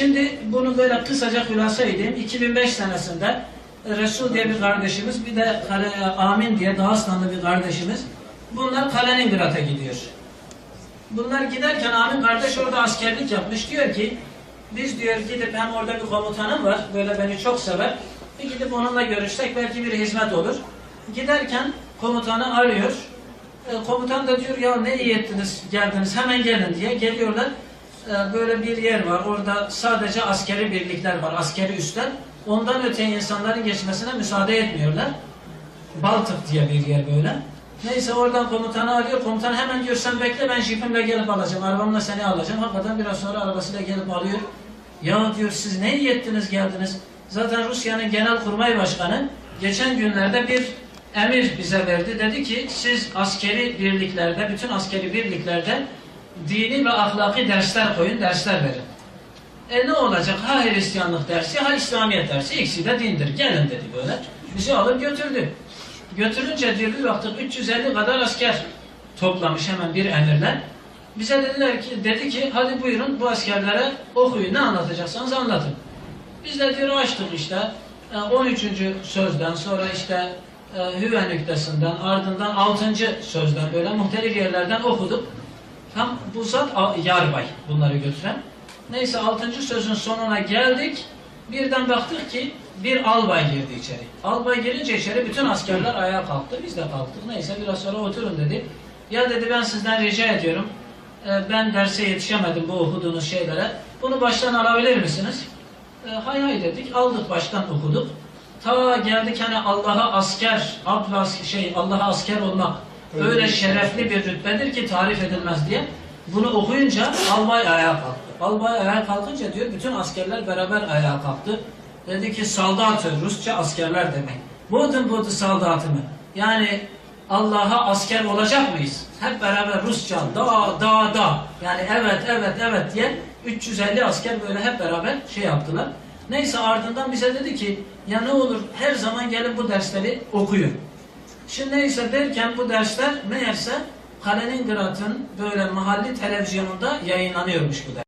Şimdi bunu böyle kısaca hülasa edeyim. 2005 senesinde Resul diye bir kardeşimiz, bir de Kale, Amin diye Dağıstanlı bir kardeşimiz. Bunlar Kaleningrad'a gidiyor. Bunlar giderken Amin kardeş orada askerlik yapmış. Diyor ki, biz diyor gidip hem orada bir komutanım var, böyle beni çok sever. Bir gidip onunla görüşsek belki bir hizmet olur. Giderken komutanı arıyor. E, komutan da diyor ya ne iyi ettiniz geldiniz hemen gelin diye geliyorlar. E, böyle bir yer var. Orada sadece askeri birlikler var, askeri üsler. Ondan öte insanların geçmesine müsaade etmiyorlar. Baltık diye bir yer böyle. Neyse oradan komutanı arıyor. Komutan hemen diyor sen bekle ben jipimle gelip alacağım. Arabamla seni alacağım. Hakikaten biraz sonra arabasıyla gelip alıyor. Ya diyor siz ne iyi geldiniz. Zaten Rusya'nın genel kurmay başkanı geçen günlerde bir emir bize verdi. Dedi ki siz askeri birliklerde, bütün askeri birliklerde dini ve ahlaki dersler koyun, dersler verin. E ne olacak? Ha Hristiyanlık dersi, ha İslamiyet dersi. İkisi de dindir. Gelin dedi böyle. Bizi alıp götürdü. Götürünce diyor bir baktık 350 kadar asker toplamış hemen bir emirle. Bize dediler ki, dedi ki hadi buyurun bu askerlere okuyun ne anlatacaksanız anlatın. Biz de diyor açtık işte e, 13. sözden sonra işte e, Hüve nüktesinden ardından 6. sözden böyle muhtelif yerlerden okuduk. Tam bu zat yarbay bunları götüren. Neyse 6. sözün sonuna geldik. Birden baktık ki bir albay girdi içeri. Albay girince içeri bütün askerler ayağa kalktı. Biz de kalktık. Neyse biraz sonra oturun dedi. Ya dedi ben sizden rica ediyorum. e, Ben derse yetişemedim bu okuduğunuz şeylere. Bunu baştan alabilir misiniz? E, hay hay dedik. Aldık baştan okuduk. Ta geldik hani Allah'a asker, ablas şey Allah'a asker olmak öyle şerefli bir rütbedir ki tarif edilmez diye. Bunu okuyunca albay ayağa kalktı. Albay ayağa kalkınca diyor bütün askerler beraber ayağa kalktı. Dedi ki saldatı Rusça askerler demek. Budun budu saldatı mı? Yani Allah'a asker olacak mıyız? Hep beraber Rusça da da da yani evet evet evet diye 350 asker böyle hep beraber şey yaptılar. Neyse ardından bize dedi ki ya ne olur her zaman gelin bu dersleri okuyun. Şimdi neyse derken bu dersler meğerse Kaleningrad'ın böyle mahalli televizyonunda yayınlanıyormuş bu ders.